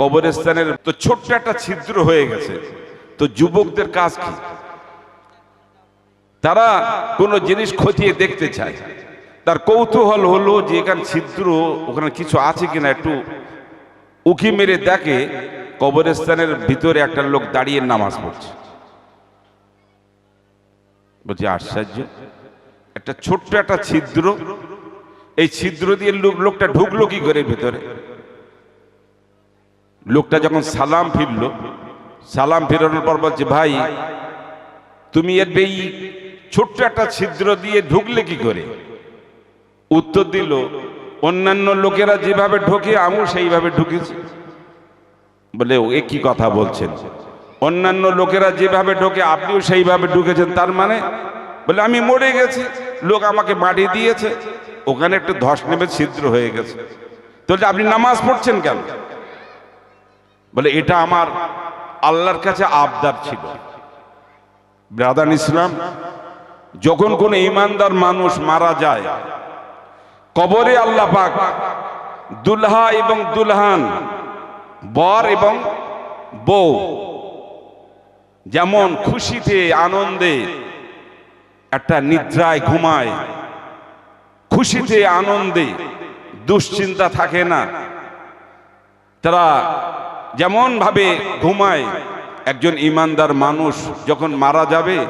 কবরস্থানের তো ছোট্ট একটা ছিদ্র হয়ে গেছে। তো যুবকদের কাজ কি? তারা কোনো জিনিস খতিয়ে দেখতে চায়। তার কৌতূহল হলো যে এখানে ছিদ্র, ওখানে কিছু আছে কিনা একটু উকি মেরে দেখে কবরস্থানের ভিতরে একটা লোক দাঁড়িয়ে নামাজ পড়ছে। বলছি, আশ্চর্য, একটা ছোট্ট একটা ছিদ্র। এই ছিদ্র দিয়ে লোক লোকটা ঢুকলো কি করে ভিতরে? লোকটা যখন সালাম ফিরলো, সালাম ফিরানোর পর বলছে, ভাই, তুমি এর এই ছোট্ট একটা ছিদ্র দিয়ে ঢুকলে কি করে? উত্তর দিল, অন্যান্য লোকেরা যেভাবে ঢোকে, আমিও সেইভাবে ঢুকেছি। বলে এ কি কথা বলছেন। অন্যান্য লোকেরা যেভাবে ঢোকে, আপনিও সেইভাবে ঢুকেছেন। তার মানে? বলে, আমি মরে গেছি। লোক আমাকে মাটি দিয়েছে। ওখানে একটু ধস নেমে ছিদ্র হয়ে গেছে। তো আপনি নামাজ পড়ছেন কেন? বলে, এটা আমার আল্লাহর কাছে আবদার ছিল। ব্রাদান ইসলাম, যখন কোন ইমানদার মানুষ মারা যায়, কবরে আল্লাহ পাক দুলহা এবং দুলহান, বর এবং বউ, যেমন খুশিতে, আনন্দে, একটা নিদ্রায় ঘুমায়, খুশিতে, আনন্দে, দুশ্চিন্তা থাকে না, তারা যেমন ভাবে ঘুমায়, একজন ইমানদার মানুষ যখন মারা যাবে,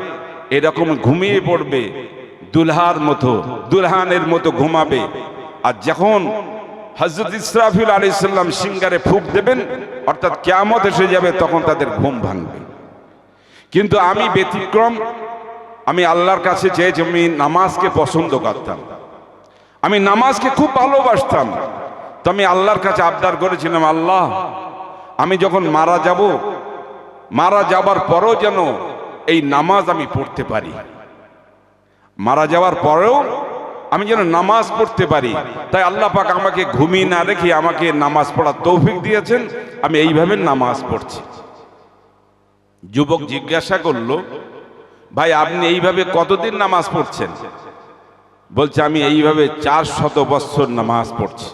এরকম ঘুমিয়ে পড়বে, দুলহার মতো, দুলহানের মতো ঘুমাবে। আর যখন হজরত ইসরাফিল আলী সাল্লাম সিঙ্গারে ফুক দেবেন, অর্থাৎ কেয়ামত এসে যাবে, তখন তাদের ঘুম ভাঙবে। কিন্তু আমি ব্যতিক্রম, আমি আল্লাহর কাছে চেয়েছি, আমি নামাজকে পছন্দ করতাম। আমি নামাজকে খুব ভালোবাসতাম। তো আমি আল্লাহর কাছে আবদার করেছিলাম, আল্লাহ আমি যখন মারা যাব, মারা যাবার পরেও যেন এই নামাজ আমি পড়তে পারি। মারা যাওয়ার পরেও আমি যেন নামাজ পড়তে পারি। তাই আল্লাহ পাক আমাকে ঘুমিয়ে না রেখে আমাকে নামাজ পড়ার তৌফিক দিয়েছেন। আমি এইভাবে নামাজ পড়ছি। যুবক জিজ্ঞাসা করল, ভাই, আপনি এইভাবে কতদিন নামাজ পড়ছেন? বলছে, আমি এইভাবে চার শত বৎসর নামাজ পড়ছি।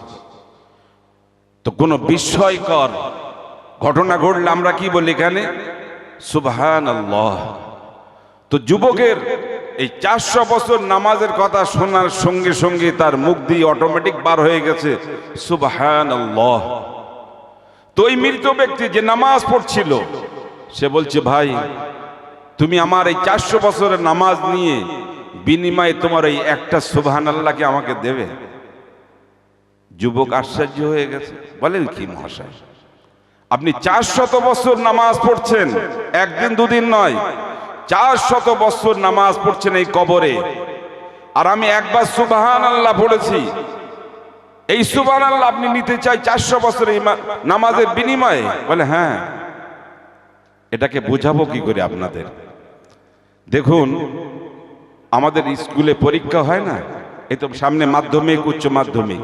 তো কোনো বিস্ময়কর ঘটনা ঘটলে আমরা কি বলি এখানে? সুবহান আল্লাহ তো যুবকের এই চারশো বছর নামাজের কথা শোনার সঙ্গে সঙ্গে তার মুখ দিয়ে অটোমেটিক বার হয়ে গেছে সুবহান আল্লাহ তো ওই মৃত ব্যক্তি যে নামাজ পড়ছিল, সে বলছে, ভাই, তুমি আমার এই চারশো বছরের নামাজ নিয়ে বিনিময়ে তোমার এই একটা সুবহান আল্লাহকে আমাকে দেবে? যুবক আশ্চর্য হয়ে গেছে। বলেন কি মহাশয়? আপনি চার শত বছর নামাজ পড়ছেন, একদিন দুদিন নয় চার শত বছর নামাজ পড়ছেন এই কবরে। আর আমি একবার সুবাহান আল্লাহ পড়েছি, এই সুবাহান আল্লাহ আপনি নিতে চাই চারশো বছর এই নামাজের বিনিময়ে। বলে হ্যাঁ এটাকে বোঝাবো কি করে আপনাদের? দেখুন, আমাদের স্কুলে পরীক্ষা হয় না এই তো সামনে মাধ্যমিক, উচ্চ মাধ্যমিক।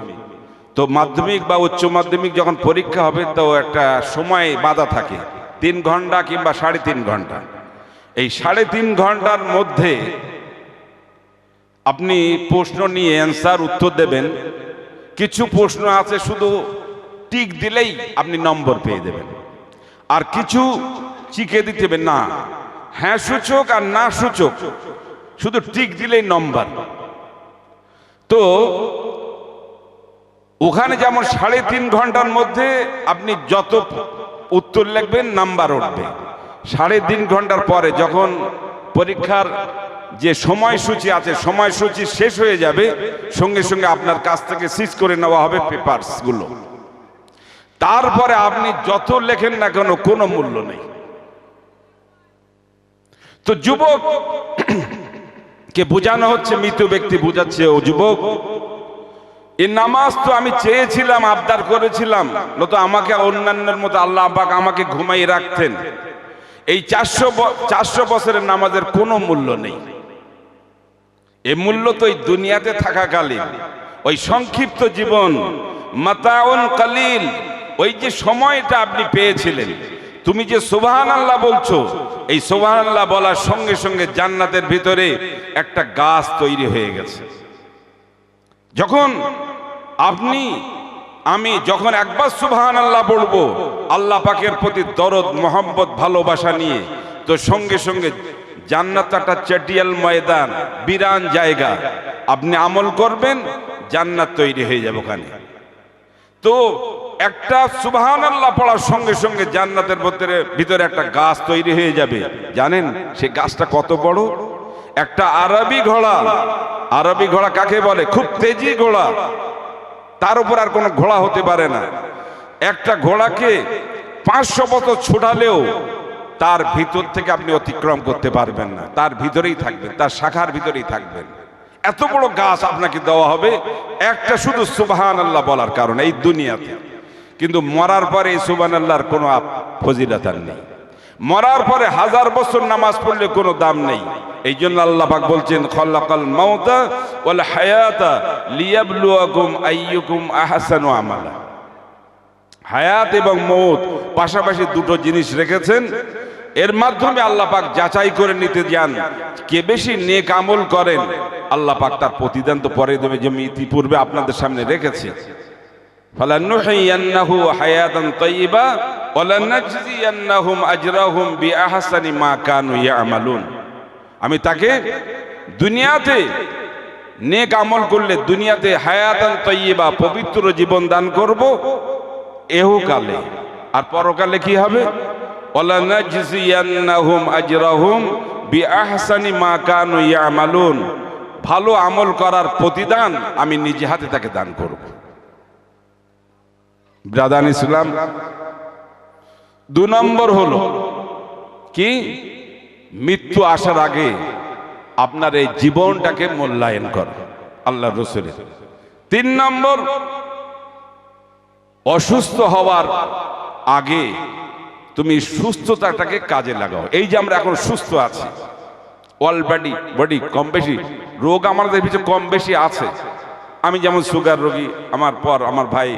তো মাধ্যমিক বা উচ্চ মাধ্যমিক যখন পরীক্ষা হবে, তো একটা সময় বাধা থাকে, তিন ঘণ্টা কিংবা সাড়ে তিন ঘণ্টা। এই সাড়ে তিন ঘণ্টার মধ্যে আপনি প্রশ্ন নিয়ে অ্যান্সার, উত্তর দেবেন। কিছু প্রশ্ন আছে, শুধু টিক দিলেই আপনি নম্বর পেয়ে দেবেন। আর কিছু চিকে দিতে হবে, না হ্যাঁ সূচক আর না সূচক। শুধু টিক দিলেই নম্বর। তো ওখানে যেমন সাড়ে তিন ঘণ্টার মধ্যে আপনি যত উত্তর লিখবেন, নাম্বার উঠবে। সাড়ে তিন ঘণ্টার পরে যখন পরীক্ষার যে সময়সূচি আছে, সময়সূচি শেষ হয়ে যাবে, সঙ্গে সঙ্গে আপনার কাছ থেকে সিজ করে নেওয়া হবে পেপারসগুলো তারপরে আপনি যত লেখেন না কেন, কোনো মূল্য নেই। তো যুবক, কে বোঝানো হচ্ছে, মৃত ব্যক্তি বোঝাচ্ছে, ও যুবক এই নামাজ তো আমি চেয়েছিলাম, আবদার করেছিলাম। নতো আমাকে অন্যান্যের মতো আল্লাহ আব্বাক আমাকে ঘুমাই রাখতেন। এই চারশো চারশো বছরের নামাজের কোনো মূল্য নেই। এ মূল্য তো এই দুনিয়াতে থাকাকালীন। ওই সংক্ষিপ্ত জীবন, মাতাউন কালিল, ওই যে সময়টা আপনি পেয়েছিলেন। তুমি যে সোভান আল্লাহ বলছো, এই সোভান আল্লাহ বলার সঙ্গে সঙ্গে জান্নাতের ভিতরে একটা গাছ তৈরি হয়ে গেছে। যখন আপনি, আমি যখন একবার সুবহান আল্লাহ বলব, আল্লাহ পাকের প্রতি দরদ মোহাম্মত ভালোবাসা নিয়ে, তো সঙ্গে সঙ্গে জান্নাত একটা চেটিয়াল ময়দান, বিরান জায়গা, আপনি আমল করবেন, জান্নাত তৈরি হয়ে যাবে ওখানে। তো একটা সুবহান আল্লাহ পড়ার সঙ্গে সঙ্গে জান্নাতের ভিতরে ভিতরে একটা গাছ তৈরি হয়ে যাবে। জানেন, সে গাছটা কত বড়? একটা আরবি ঘোড়া। আরবি ঘোড়া কাকে বলে? খুব তেজি ঘোড়া। তার উপর আর কোনো ঘোড়া হতে পারে না। একটা ঘোড়াকে পাঁচশো বছর ছোটালেও তার ভিতর থেকে আপনি অতিক্রম করতে পারবেন না। তার ভিতরেই থাকবেন, তার শাখার ভিতরেই থাকবেন। এত বড় গাছ আপনাকে দেওয়া হবে। একটা শুধু সুবহান আল্লাহ বলার কারণে এই দুনিয়াতে। কিন্তু মরার পরে এই আল্লাহর কোনো আপ- ফজিলত আর নেই। মরার পরে হাজার বছর নামাজ পড়লে কোনো দাম নেই। এই জন্য আল্লাহ পাক বলছেন খল্লাকাল মাউতা ওয়াল হায়াতা লিয়াবলুয়াকুম আইয়ুকুম আহসানু আমালা। হায়াত এবং মৌত পাশাপাশি দুটো জিনিস রেখেছেন। এর মাধ্যমে আল্লাহ পাক যাচাই করে নিতে যান, কে বেশি নেক আমল করেন। আল্লাহ পাক তার প্রতিদান তো পরে দেবে যে আমি ইতিপূর্বে আপনাদের সামনে রেখেছি। ফালানুহিয়ান্নাহু হায়াতান তাইয়্যিবা ওয়ালানাজজিয়ান্নাহুম আজরাহুম বিআহসানি মা কানু ইয়ামালুন আমি তাকে দুনিয়াতে নেক আমল করলে দুনিয়াতে হায়াতান তাইয়্যিবা পবিত্র জীবন দান করব এহকালে। আর পরকালে কি হবে? ভালো আমল করার প্রতিদান আমি নিজে হাতে তাকে দান করব। ব্রাদান ইসলাম, দু নম্বর হলো কি? মৃত্যু আসার আগে আপনার এই জীবনটাকে মূল্যায়ন কর, আল্লাহ রসুলের। তিন নম্বর, অসুস্থ হওয়ার আগে তুমি সুস্থতাটাকে কাজে লাগাও। এই যে আমরা এখন সুস্থ আছি অল বডি বডি কম বেশি, রোগ আমাদের ভিতরে কম বেশি আছে। আমি যেমন সুগার রোগী, আমার পর আমার ভাই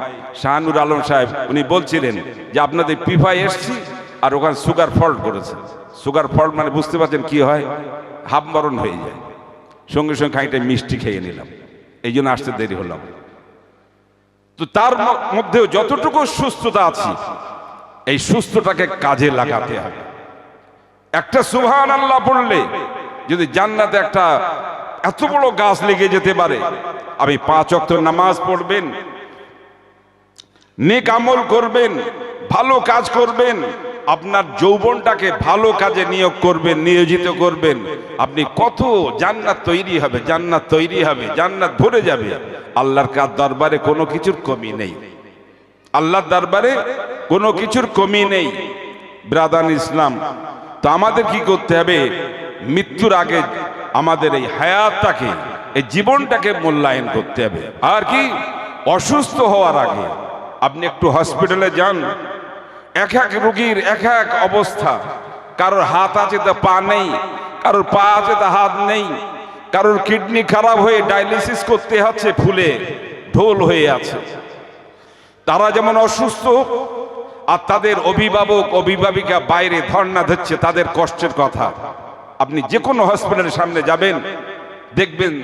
শাহানুর আলম সাহেব, উনি বলছিলেন যে আপনাদের পিফায় এসছি আর ওখানে সুগার ফল্ট করেছে। সুগার ফল্ট মানে বুঝতে পারছেন কি হয়? হাফ মরণ হয়ে যায়। সঙ্গে সঙ্গে খাইটা মিষ্টি খেয়ে নিলাম। এই জন্য আসতে দেরি হলাম তো তার মধ্যেও যতটুকু সুস্থতা আছে, এই সুস্থটাকে কাজে লাগাতে হবে। একটা সুবহান আল্লাহ পড়লে যদি জান্নাতে একটা এত বড় গাছ লেগে যেতে পারে? আপনি পাঁচ অক্ত নামাজ পড়বেন, নেক আমল করবেন, ভালো কাজ করবেন, আপনার যৌবনটাকে ভালো কাজে নিয়োগ করবেন, নিয়োজিত করবেন। আপনি কত জান্নাত তৈরি হবে, জান্নাত তৈরি হবে, জান্নাত ভরে যাবে। আল্লাহর কার দরবারে কোনো কিছুর কমি নেই। আল্লাহর দরবারে কোনো কিছুর কমি নেই। ব্রাদান ইসলাম, তো আমাদের কি করতে হবে? মৃত্যুর আগে আমাদের এই হায়াতটাকে, এই জীবনটাকে মূল্যায়ন করতে হবে। আর কি? অসুস্থ হওয়ার আগে। আপনি একটু হসপিটালে যান। এক এক রুগীর এক এক অবস্থা। কারোর হাত আছে তা পা নেই, কারোর পা আছে তা হাত নেই, কারোর কিডনি খারাপ হয়ে ডায়ালিসিস করতে হচ্ছে, ফুলে ঢোল হয়ে আছে। তারা যেমন অসুস্থ আর তাদের অভিভাবক, অভিভাবিকা বাইরে ধর্ণা ধরছে, তাদের কষ্টের কথা। আপনি যে কোনো হসপিটালের সামনে যাবেন, দেখবেন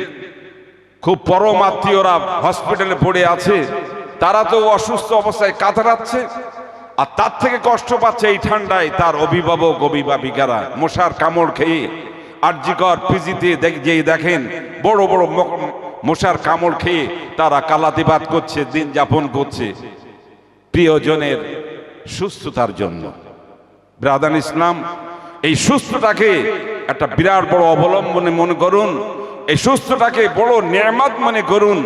খুব পরম আত্মীয়রা হসপিটালে পড়ে আছে। তারা তো অসুস্থ অবস্থায় কাতরাচ্ছে, আর তার থেকে কষ্ট পাচ্ছে এই ঠান্ডায় তার অভিভাবক, অভিভাবিকারা। মশার কামড় খেয়ে আরজিকর পিজিতে দেখ- যেই দেখেন, বড় বড় মশার কামড় খেয়ে তারা কালাতিবাদ করছে, দিন যাপন করছে। প্রিয়জনের সুস্থতার জন্য। ব্রাদান ইসলাম, এই সুস্থটাকে একটা বিরাট বড় অবলম্বনে মনে করুন, এই সুস্থটাকে বড় নিয়ামত মনে করুন,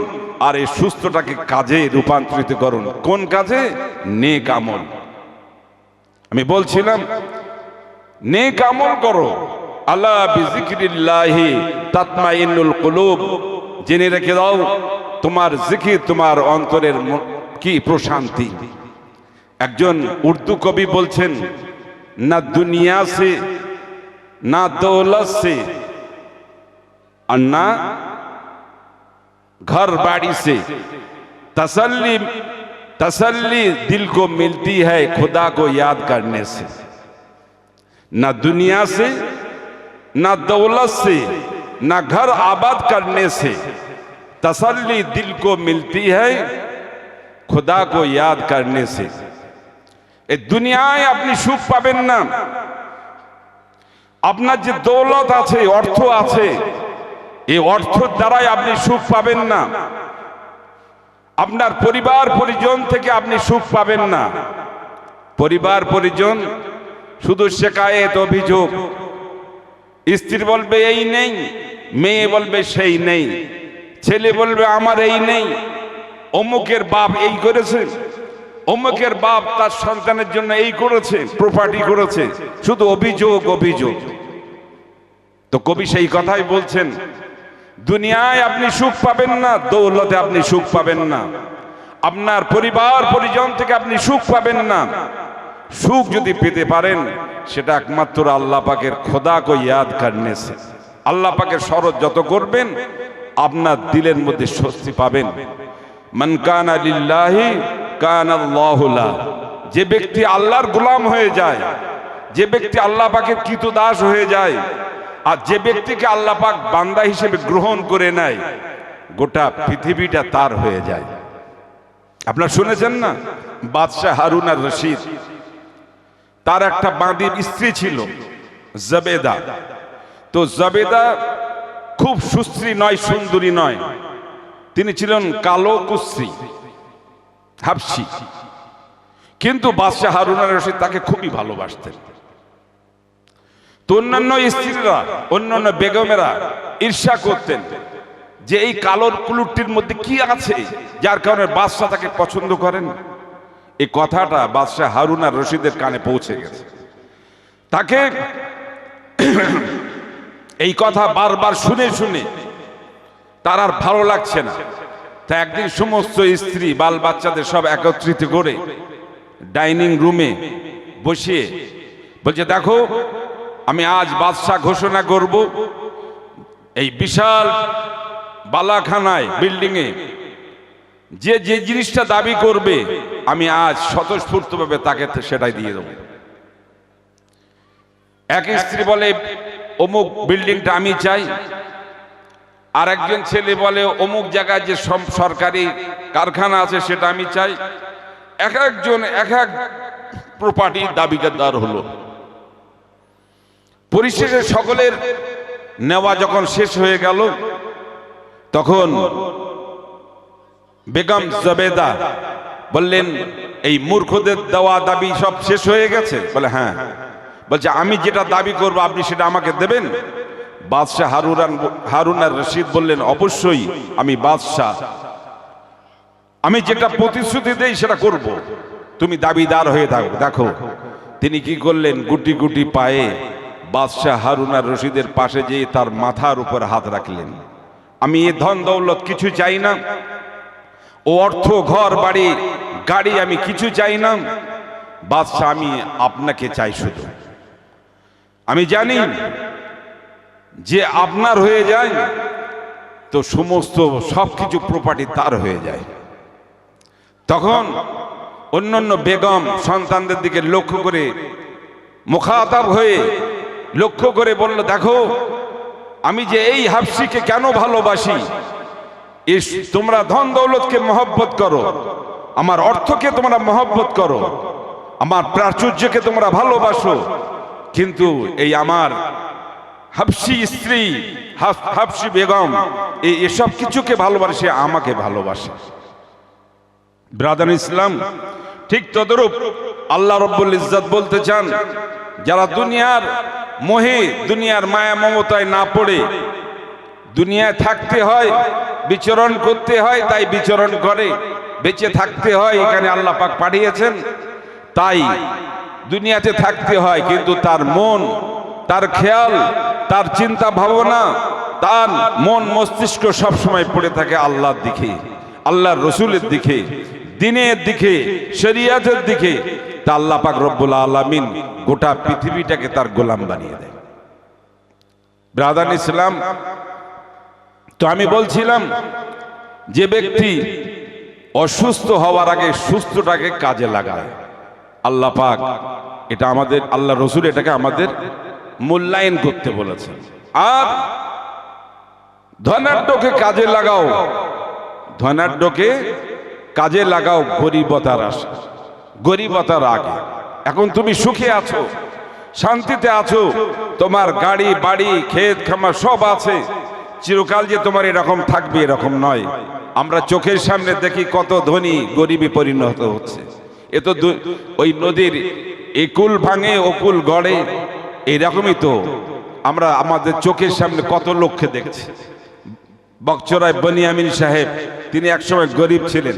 আর এই সুস্থটাকে কাজে রূপান্তরিত করুন। কোন কাজে? নেক আমল। আমি বলছিলাম, নেক আমল করো। আল্লাহ বিজিক্রিল্লাহি তাতমাইন্নুল কুলুব, জেনে রেখে দাও, তোমার জিকির তোমার অন্তরের কি প্রশান্তি। একজন উর্দু কবি বলছেন, না দুনিয়া সে ना दौलत से, और ना घर बाड़ी से। तसल्ली तसल्ली दिल को मिलती है खुदा को याद करने से। ना दुनिया से, ना दौलत से, ना घर आबाद करने से तसल्ली दिल को मिलती है खुदा को याद करने से। ए दुनिया अपनी सुख पाबेन ना। আপনার যে দৌলত আছে, অর্থ আছে, এই অর্থের দ্বারাই আপনি সুখ পাবেন না। আপনার পরিবার পরিজন থেকে আপনি সুখ পাবেন না। পরিবার পরিজন শুধু শেখায়েত অভিযোগ। স্ত্রী বলবে, এই নেই। মেয়ে বলবে, সেই নেই। ছেলে বলবে, আমার এই নেই। অমুকের বাপ এই করেছে। অমুকের বাপ তার সন্তানের জন্য এই করেছে প্রপার্টি করেছে। শুধু অভিযোগ অভিযোগ। তো কবি সেই কথাই বলছেন, দুনিয়ায় আপনি সুখ পাবেন না, দৌলতে আপনি সুখ পাবেন না। আপনার পরিবার পরিজন থেকে আপনি সুখ পাবেন না। সুখ যদি পেতে পারেন, সেটা একমাত্র আল্লাহ পাকের খোদা কো ইয়াদ করনে আল্লাহ পাকের শরৎ যত করবেন, আপনার দিলের মধ্যে স্বস্তি পাবেন। মান কানা লিল্লাহি কান যে ব্যক্তি আল্লাহর গোলাম হয়ে যায়, যে ব্যক্তি আল্লাহ পাকের কৃতদাস হয়ে যায়, আর যে ব্যক্তিকে আল্লাহ পাক বান্দা হিসেবে গ্রহণ করে নেয়, গোটা পৃথিবীটা তার হয়ে যায়। আপনার শুনেছেন না? বাদশাহ হারুন আর রশিদ, তার একটা বাঁদির স্ত্রী ছিল, জবেদা। তো জবেদা খুব সুশ্রী নয়, সুন্দরী নয়। তিনি ছিলেন কালো কুশ্রী। হাফসি কিন্তু বাদশাহ হারুন রশিদ তাকে খুবই ভালোবাসতেন। তো অন্যান্য স্ত্রীরা, অন্যান্য বেগমেরা ঈর্ষা করতেন যে এই কালোর কুলুরটির মধ্যে কি আছে, যার কারণে বাদশাহ তাকে পছন্দ করেন। এই কথাটা বাদশাহ হারুন আর রশিদের কানে পৌঁছে গেছে। তাকে এই কথা বারবার শুনে শুনে তার আর ভালো লাগছে না। তা একদিন সমস্ত স্ত্রী, বাল বাচ্চাদের সব একত্রিত করে ডাইনিং রুমে বসিয়ে বলছে, দেখো, আমি আজ বাদশাহ ঘোষণা করব এই বিশাল বালাখানায়, বিল্ডিংয়ে যে যে জিনিসটা দাবি করবে, আমি আজ স্বতঃস্ফূর্তভাবে তাকে সেটাই দিয়ে দেবো। এক স্ত্রী বলে, অমুক বিল্ডিংটা আমি চাই আর একজন ছেলে বলে, অমুক জায়গায় যে সরকারি কারখানা আছে, সেটা আমি চাই। এক একজন, এক এক প্রপার্টির দাবিদার হলো। পরিশেষে সকলের নেওয়া যখন শেষ হয়ে গেল, তখন বেগম জবেদা বললেন, এই মূর্খদের দেওয়া দাবি সব শেষ হয়ে গেছে? বলে হ্যাঁ। বলছে, আমি যেটা দাবি করব, আপনি সেটা আমাকে দেবেন? বাদশাহ হারুরান হারুন আর রশিদ বললেন, অবশ্যই আমি বাদশাহ। আমি যেটা প্রতিশ্রুতি দেই সেটা করব। তুমি দাবিদার হয়ে থাকো, দেখো। তিনি কি করলেন? গুটি গুটি পায়ে বাদশাহ হারুন আর রশিদের পাশে যেয়ে তার মাথার উপর হাত রাখলেন। আমি এ ধন দৌলত কিছু চাই না। ও অর্থ, ঘর, বাড়ি, গাড়ি আমি কিছু চাই না। বাদশাহ, আমি আপনাকে চাই শুধু। আমি জানি যে আপনার হয়ে যায়, তো সমস্ত সব কিছু প্রপার্টি তার হয়ে যায়। তখন অন্যান্য বেগম সন্তানদের দিকে লক্ষ্য করে, মুখাতাব হয়ে লক্ষ্য করে বলল, দেখো, আমি যে এই হাফসিকে কেন ভালোবাসি? তোমরা ধন দৌলতকে মহব্বত করো। আমার অর্থকে তোমরা মহব্বত করো। আমার প্রাচুর্যকে তোমরা ভালোবাসো। কিন্তু এই আমার হাফসি স্ত্রী, হাফ- হাফসি বেগম, এই এসব কিছুকে ভালোবাসে, আমাকে ভালোবাসে। ব্রাদান ইসলাম ঠিক তদরূপ আল্লাহ রব্বুল ইজ্জত বলতে চান, যারা দুনিয়ার মোহে, দুনিয়ার মায়া মমতায় না পড়ে, দুনিয়ায় থাকতে হয়, বিচরণ করতে হয়, তাই বিচরণ করে, বেঁচে থাকতে হয়, এখানে আল্লাহ পাক পাঠিয়েছেন, তাই দুনিয়াতে থাকতে হয়, কিন্তু তার মন, তার খেয়াল তার চিন্তা ভাবনা তার মন, মস্তিষ্ক সবসময় পড়ে থাকে আল্লাহর দিকে, আল্লাহর রসুলের দিকে, দিনের দিকে, শরিয়াতের দিকে। তা আল্লাহ পাক রব্বুল আলামিন গোটা পৃথিবীটাকে তার গোলাম বানিয়ে দেয় ব্রাদান ইসলাম, তো আমি বলছিলাম যে ব্যক্তি অসুস্থ হওয়ার আগে সুস্থটাকে কাজে লাগায়। আল্লাহ পাক, এটা আমাদের, আল্লাহ রসুল এটাকে আমাদের মূল্যায়ন করতে বলেছেন আর ধনাঢ্যকে কাজে লাগাও। ধনাঢ্যকে কাজে লাগাও গরিবতার আশা, গরিবতার আগে। এখন তুমি সুখে আছো, শান্তিতে আছো, তোমার গাড়ি, বাড়ি, ক্ষেত, খামার সব আছে। চিরকাল যে তোমার এরকম থাকবে এরকম নয়। আমরা চোখের সামনে দেখি কত ধনী গরিবী পরিণত হচ্ছে। এ তো ওই নদীর একুল ভাঙে, অকুল গড়ে। এরকমই তো। আমরা আমাদের চোখের সামনে কত লোককে দেখছি। বকচরায় বনিয়ামিন সাহেব, তিনি একসময় গরিব ছিলেন।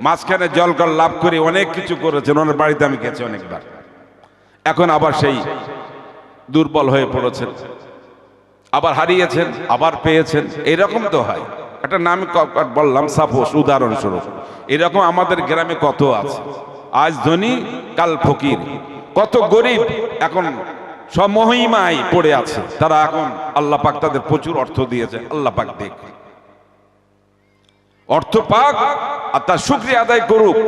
মাঝখানে জলকর লাভ করে অনেক কিছু করেছেন, ওনার বাড়িতে আমি গেছি অনেকবার। এখন আবার সেই দুর্বল হয়ে পড়েছেন। আবার হারিয়েছেন, আবার পেয়েছেন, এরকম তো হয়। একটা নাম বললাম, সাপোজ, উদাহরণস্বরূপ। এরকম আমাদের গ্রামে কত আছে? আজ ধনী, কাল ফকির। কত গরিব, এখন সমহিমায় পড়ে আছে। তারা এখন আল্লাহ পাক তাদের প্রচুর অর্থ দিয়েছে আল্লাহ পাক দেখ। অর্থ পাক আর তার শুক্রিয়া আদায় করুক।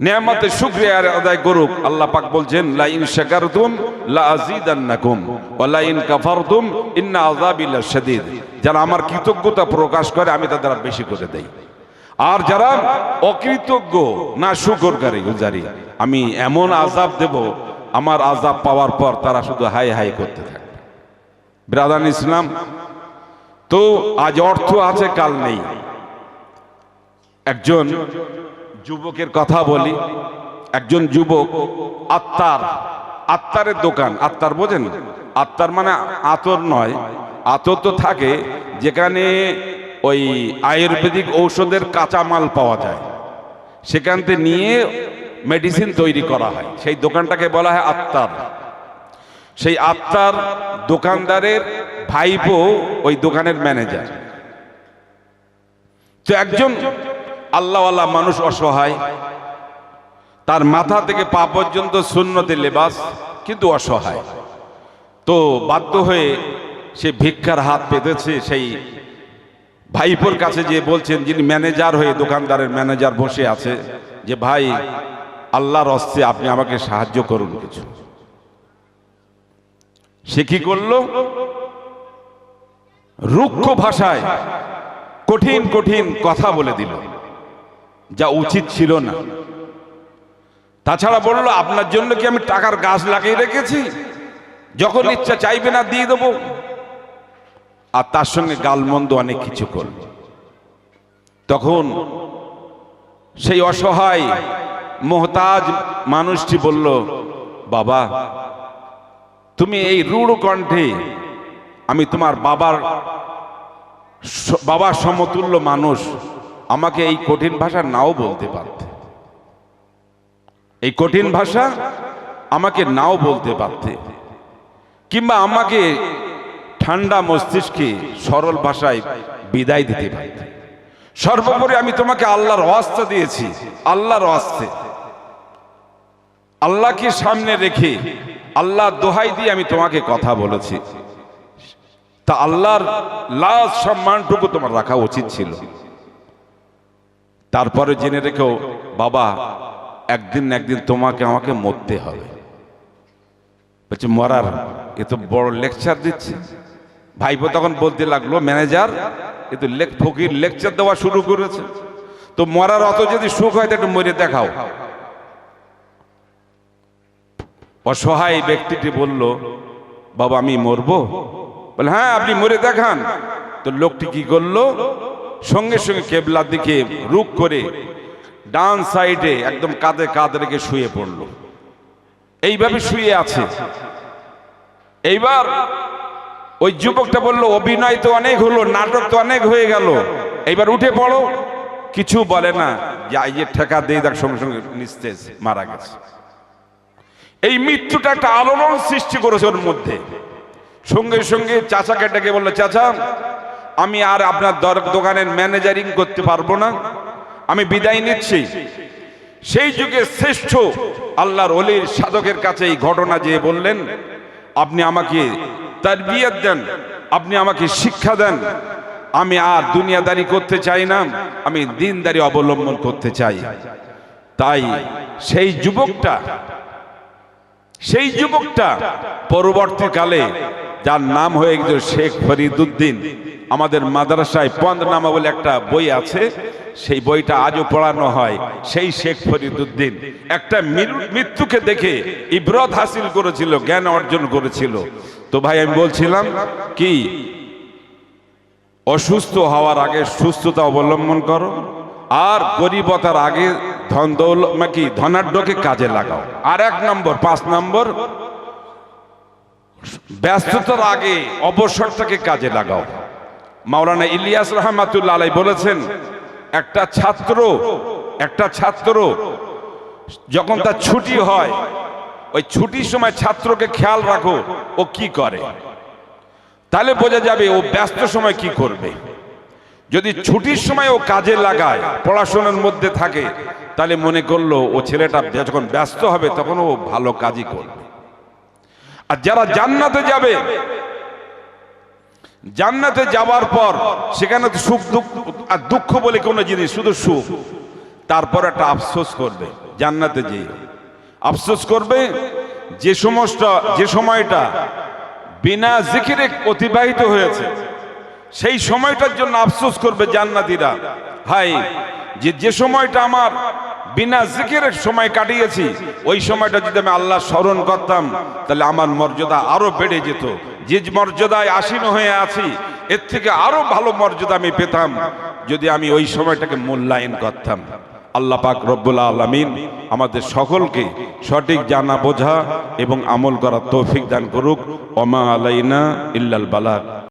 নিয়ামতের শুক্রিয়া আদায় করুক। আল্লাহ পাক বলছেন লা ইন শাকারতুম লা আযীদান্নাকুম ওয়া লা ইন কাফারতুম ইন্না আযাবি লাশাদীদ যারা আমার কৃতজ্ঞতা প্রকাশ করে, আমি তাদের বেশি করে দেই। আর যারা অকৃতজ্ঞ, না শুকরকারী গুজারি আমি এমন আযাব দেব আমার আযাব পাওয়ার পর তারা শুধু হাই হাই করতে থাকবে ব্রাদান ইসলাম তো আজ অর্থ আছে, কাল নেই। একজন যুবকের কথা বলি। একজন যুবক আত্মার, আত্মারের দোকান। আত্মার বোঝেন? আত্মার মানে আতর নয়। আতর তো থাকে যেখানে ওই আয়ুর্বেদিক ঔষধের কাঁচামাল পাওয়া যায়। সেখান থেকে নিয়ে মেডিসিন তৈরি করা হয়। সেই দোকানটাকে বলা হয় আত্মার। সেই আত্মার দোকানদারের ভাইপো ওই দোকানের ম্যানেজার তো একজন আল্লাহওয়ালা মানুষ অসহায়, তার মাথা থেকে পা পর্যন্ত শূন্যতে লেবাস, কিন্তু অসহায়। তো বাধ্য হয়ে সে ভিক্ষার হাত পেতেছে সেই ভাইপোর কাছে যে বলছেন, যিনি ম্যানেজার হয়ে দোকানদারের ম্যানেজার বসে আছে, যে ভাই আল্লাহর অস্তে আপনি আমাকে সাহায্য করুন কিছু। সে কি করল? রুক্ষ ভাষায় কঠিন কঠিন কথা বলে দিল, যা উচিত ছিল না। তাছাড়া বলল, আপনার জন্য কি আমি টাকার গাছ লাগিয়ে রেখেছি? যখন ইচ্ছা চাইবে না, দিয়ে দেবো। আর তার সঙ্গে গালমন্দ অনেক কিছু করল। তখন সেই অসহায় মোহতাজ মানুষটি বলল, বাবা, তুমি এই রূঢ় কণ্ঠে আমি তোমার বাবার বাবার সমতুল্য মানুষ, আমাকে এই কঠিন ভাষা নাও বলতে পারতে। এই কঠিন ভাষা আমাকে নাও বলতে পারতে। কিংবা আমাকে ঠান্ডা মস্তিষ্কে সরল ভাষায় বিদায় দিতে পারতে। সর্বোপরি আমি তোমাকে আল্লাহর অস্তে দিয়েছি, আল্লাহর অস্তে আল্লাহকে সামনে রেখে আল্লাহ দোহাই দিয়ে আমি তোমাকে কথা বলেছি। তা আল্লাহর লাশ সম্মানটুকু তোমার রাখা উচিত ছিল। তারপরে জেনে রেখো, বাবা, একদিন একদিন তোমাকে আমাকে মরতে হবে। বলছে, মরার, এ তো বড় লেকচার দিচ্ছে। ভাইপো তখন বলতে লাগল, ম্যানেজার, এ তো ফকির লেকচার দেওয়া শুরু করেছে। তো মরার অত যদি সুখ হয় তো একটু মরে দেখাও। অসহায় ব্যক্তিটি বলল, বাবা, আমি মরবো? বলে হ্যাঁ আপনি মরে দেখান। তো লোকটি কি করল? সঙ্গে সঙ্গে কেবলার দিকে রুখ করে ডান সাইডে একদম কাঁধে কাঁধ রেখে শুয়ে পড়ল। এইভাবে শুয়ে আছে। এইবার ওই যুবকটা বলল, অভিনয় তো অনেক হলো, নাটক তো অনেক হয়ে গেল। এইবার উঠে পড়ো। কিছু বলে না। যে আইয়ের ঠেকা দিয়ে দেখ, সঙ্গে সঙ্গে নিস্তেজ মারা গেছে। এই মৃত্যুটা একটা আলোড়ন সৃষ্টি করেছে ওর মধ্যে। সঙ্গে সঙ্গে চাচাকে ডেকে বলল, চাচা, আমি আর আপনার দোকানের ম্যানেজারিং করতে পারব না। আমি বিদায় নিচ্ছি। সেই যুগে শ্রেষ্ঠ আল্লাহর অলির সাধকের কাছে এই ঘটনা যে বললেন, আপনি আমাকে তার বিয়ে দেন, আপনি আমাকে শিক্ষা দেন। আমি আর দুনিয়াদারি করতে চাই না, আমি দিনদারি অবলম্বন করতে চাই। তাই সেই যুবকটা সেই যুবকটা পরবর্তীকালে যার নাম হয়ে গেছে শেখ ফরিদুদ্দিন আমাদের মাদ্রাসায় পন্দ নামা বলে একটা বই আছে, সেই বইটা আজও পড়ানো হয়, সেই শেখ ফরিদুদ্দিন একটা মৃত্যুকে দেখে ইব্রত হাসিল করেছিল, জ্ঞান অর্জন করেছিল। তো ভাই, আমি বলছিলাম কি, অসুস্থ হওয়ার আগে সুস্থতা অবলম্বন করো, আর গরিবতার আগে ধন দৌল কি, ধনাঢ্যকে কাজে লাগাও। আর এক নম্বর, পাঁচ নম্বর, ব্যস্ততার আগে অবসরটাকে কাজে লাগাও। মাওলানা ইলিয়াস রহমাতুল্লাহ আলাই বলেছেন, একটা ছাত্র একটা ছাত্র যখন তার ছুটি হয়, ওই ছুটির সময় ছাত্রকে খেয়াল রাখো, ও কি করে? তাহলে বোঝা যাবে ও ব্যস্ত সময় কি করবে। যদি ছুটির সময় ও কাজে লাগায়, পড়াশোনার মধ্যে থাকে, তাহলে মনে করল ও ছেলেটা যখন ব্যস্ত হবে তখন ও ভালো কাজই করবে। আর যারা জান্নাতে যাবে, জান্নাতে যাওয়ার পর সেখানে তো সুখ দুঃখ আর দুঃখ বলে কোনো জিনিস, শুধু সুখ। তারপর একটা আফসোস করবে, জান্নাতে যেয়ে। আফসোস করবে, যে সমস্ত, যে সময়টা বিনা জিকিরে অতিবাহিত হয়েছে সেই সময়টার জন্য আফসোস করবে জান্নাতীরা। হাই, যে যে সময়টা আমার বিনা জিকিরের সময় কাটিয়েছি, ওই সময়টা যদি আমি আল্লাহ স্মরণ করতাম, তাহলে আমার মর্যাদা আরও বেড়ে যেত। যে মর্যাদায় আসীন হয়ে আছি, এর থেকে আরও ভালো মর্যাদা আমি পেতাম যদি আমি ওই সময়টাকে মূল্যায়ন করতাম। আল্লাহ পাক রব্বুল আলমিন আমাদের সকলকে সঠিক জানা, বোঝা এবং আমল করার তৌফিক দান করুক। ওমা আলাইনা ইল্লাল বালাক